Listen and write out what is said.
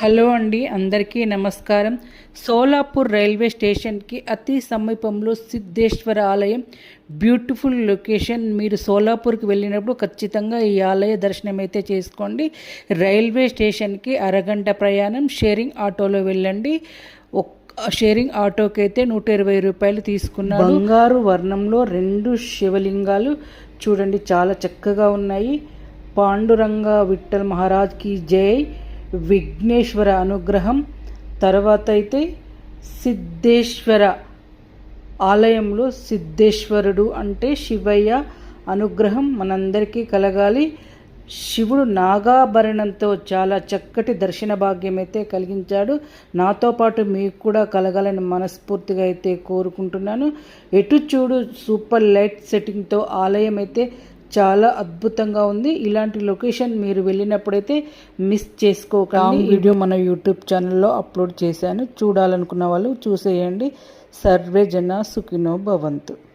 Hello అండి అందరికీ నమస్కారం. సోలాపూర్ రైల్వే స్టేషన్కి అతి సమీపంలో సిద్ధేశ్వర ఆలయం. Beautiful location. మీరు సోలాపూర్కి వెళ్ళినప్పుడు ఖచ్చితంగా ఈ ఆలయ దర్శనం అయితే చేసుకోండి. రైల్వే స్టేషన్కి అరగంట ప్రయాణం. షేరింగ్ ఆటోలో వెళ్ళండి. ఒక్ షేరింగ్ ఆటోకి అయితే నూట ఇరవై రూపాయలు తీసుకున్నారు. బంగారు వర్ణంలో రెండు శివలింగాలు చూడండి చాలా చక్కగా ఉన్నాయి. పాండురంగ విఠల్ మహారాజ్కి జై. విఘ్నేశ్వర అనుగ్రహం తర్వాత అయితే సిద్ధేశ్వర ఆలయంలో సిద్ధేశ్వరుడు అంటే శివయ్య అనుగ్రహం మనందరికీ కలగాలి. శివుడు నాగాభరణంతో చాలా చక్కటి దర్శన భాగ్యం అయితే కలిగించాడు. నాతో పాటు మీకు కూడా కలగాలని మనస్ఫూర్తిగా అయితే కోరుకుంటున్నాను. ఎటు చూడు సూపర్ లైట్ సెట్టింగ్తో ఆలయం అయితే చాలా అద్భుతంగా ఉంది. ఇలాంటి లొకేషన్ మీరు వెళ్ళినప్పుడైతే మిస్ చేసుకోకండి. వీడియో మన యూట్యూబ్ ఛానల్లో అప్లోడ్ చేశాను. చూడాలనుకున్న వాళ్ళు చూసేయండి. సర్వే జన సుఖినో భవంతు.